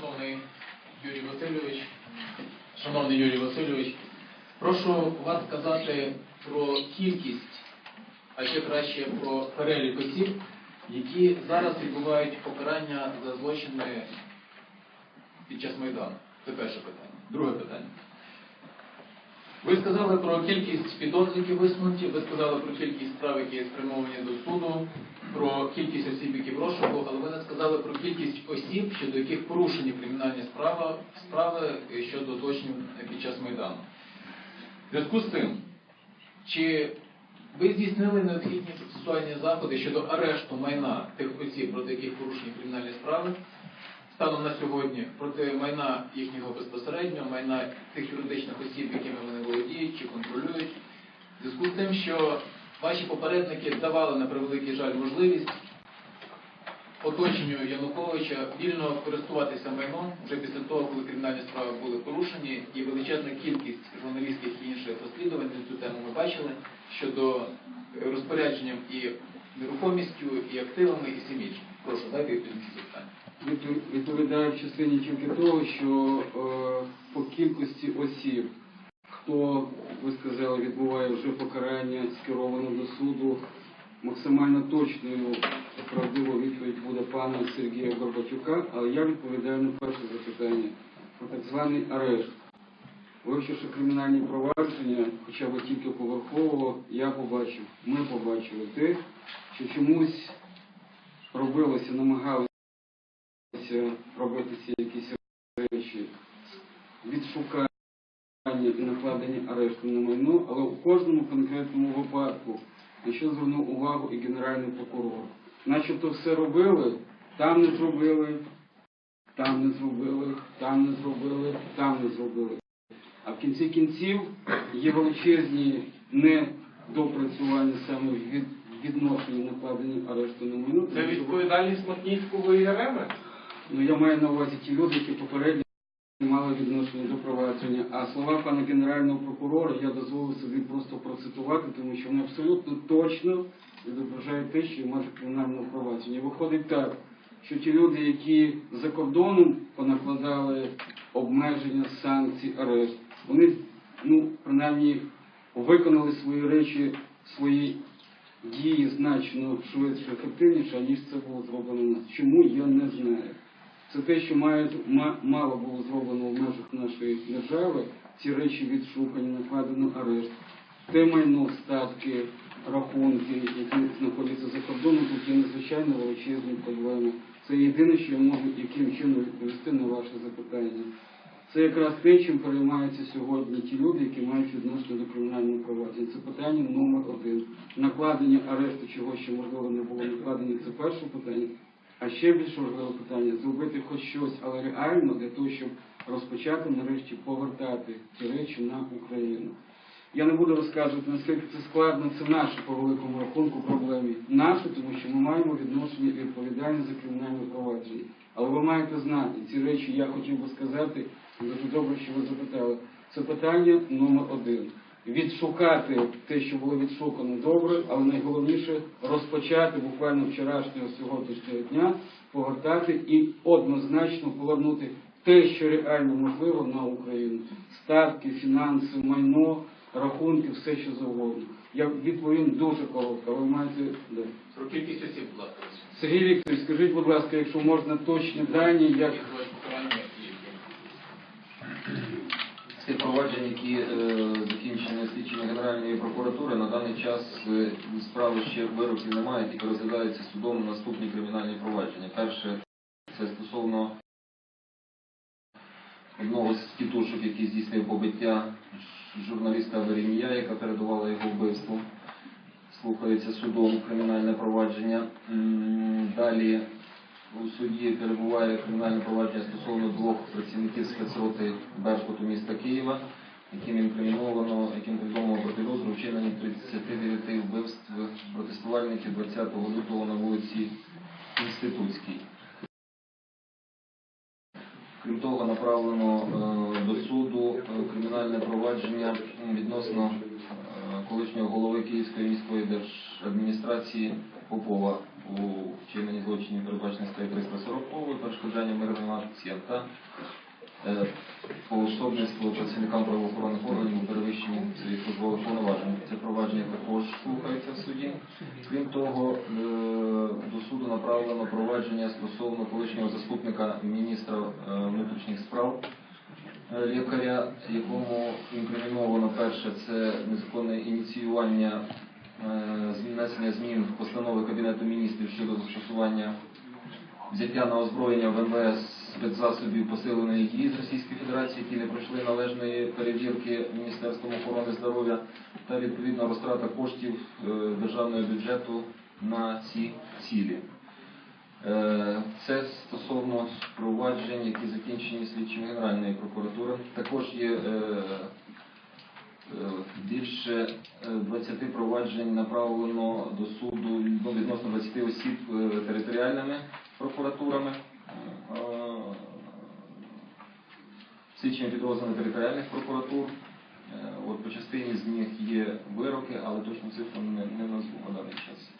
Шановний Юрій Васильович, шановний Юрій Васильович, прошу вас сказати про кількість, а ще краще про перелік осіб, які зараз відбувають покарання за злочини під час Майдану. Це перше питання. Друге питання. Ви сказали про кількість підозрюваних висунуті, ви сказали про кількість справ, які спрямовані до суду, про кількість осіб, які в розшуку, але ви не сказали про кількість осіб, щодо яких порушені кримінальні справи, справи щодо злочинів під час Майдану. В зв'язку з цим, чи ви здійснили необхідні процесуальні заходи щодо арешту майна тих осіб, проти яких порушені кримінальні справи, станом на сьогодні проти майна їхнього безпосередньо, майна тих юридичних осіб, якими вони володіють чи контролюють, в зв'язку з тим, що ваші попередники давали на превеликий жаль можливість оточенню Януковича вільно користуватися майном вже після того, коли кримінальні справи були порушені, і величезна кількість журналістських і інших розслідувань на цю тему ми бачили щодо розпорядженням і нерухомістю, і активами, і всім. Прошу, дайте ці запитання. Відпо- Відповідаю в частині тільки того, що е, по кількості осіб, хто, ви сказали, відбуває вже покарання, скеровано до суду, максимально точною правдивою відповідь буде пана Сергія Горбатюка, але я відповідаю на перше запитання про так званий арешт. Вивчивши кримінальні провадження, хоча б тільки поверхово, я побачив, ми побачили те, що чомусь робилося, намагалися намагалися робити ці якісь речі, відшукання і накладення арешту на майно, але у кожному конкретному випадку, на що звернув увагу і Генеральний прокурор. Начебто все робили, там не зробили, там не зробили, там не зробили, там не зробили. А в кінці кінців є величезні недопрацювання саме від, відношенні накладення арешту на майно. Це відповідальність Матніцької РМ? Ну, я маю на увазі ті люди, які попередньо не мали відношення до провадження. А слова пана генерального прокурора я дозволив собі просто процитувати, тому що вони абсолютно точно відображають те, що мати кримінального провадження. Виходить так, що ті люди, які за кордоном понакладали обмеження, санкцій, арешт, вони, ну, принаймні, виконали свої речі, свої дії значно швидше, ефективніше, ніж це було зроблено нас. Чому я не знаю. Це те, що має, ма- мало було зроблено в межах нашої держави, ці речі відшукані, накладено арешт. Те майно, статки, рахунки, які знаходяться за кордоном, тут є надзвичайно величезні проблеми. Це єдине, що я можу яким чином відповісти на ваше запитання. Це якраз те, чим переймаються сьогодні ті люди, які мають відношення до кримінального провадження. Це питання номер один. Накладення арешту, чого ще можливо не було накладення, це перше питання. А ще більш важливе питання зробити хоч щось, але реально для того, щоб розпочати нарешті повертати ці речі на Україну. Я не буду розказувати, наскільки це складно, це наше по великому рахунку проблемі. Наше, тому що ми маємо відношення і відповідальність за кримінальне провадження. Але ви маєте знати, ці речі я хотів би сказати, дуже добре, що ви запитали. Це питання номер один. Відшукати те, що було відшукано добре, але найголовніше розпочати буквально вчорашнього сьогоднішнього дня, повертати і однозначно повернути те, що реально можливо на Україну. Статки, фінанси, майно, рахунки, все що завгодно. Я відповім дуже коротко, ви маєте. Про кількість осіб, будь ласка. Сергій Вікторович, скажіть, будь ласка, якщо можна точні дані, як Які відбувають покарання і Ці провадження, які е, закінчені слідчими Генеральної прокуратури, на даний час е, справи ще вироків немає, тільки розглядаються судом наступні кримінальні провадження. Перше це стосовно одного з тітушок, який здійснив побиття журналіста Веремія, яка передувала його вбивству. Слухається судом кримінальне провадження. Далі у суді перебуває кримінальне провадження стосовно двох працівників спецроти Беркуту міста Києва, яким інкриміновано, яким відомо про підозру вчинені 39 вбивств протестувальників 20 лютого на вулиці Інститутській. Крім того, направлено е, до суду е, кримінальне провадження відносно е, колишнього голови Київської міської держадміністрації Попова у вчиненні злочинів, передбачених статтею 340 перешкоджання мирним акціям е, поособництво працівникам правоохоронних органів перевищенні своїх службових повноважень. Це провадження також слухається в суді. Крім того, е, до суду направлено провадження стосовно колишнього заступника міністра е, внутрішніх справ е, лікаря, якому інкриміновано перше це незаконне ініціювання внесення змін в постанови Кабінету міністрів щодо застосування взяття на озброєння в спецзасобів посиленої дії з Російської Федерації, які не пройшли належної перевірки Міністерством охорони здоров'я, та відповідно розтрата коштів е, державного бюджету на ці цілі. Е, Це стосовно проваджень, які закінчені слідчими Генеральної прокуратури. Також є е, більше е, 20 проваджень направлено до суду ну, відносно 20 осіб територіальними прокуратурами. Е, Слідчими підрозділами територіальних прокуратур. Е, От по частині з них є вироки, але точну цифру не, не назву на даний час.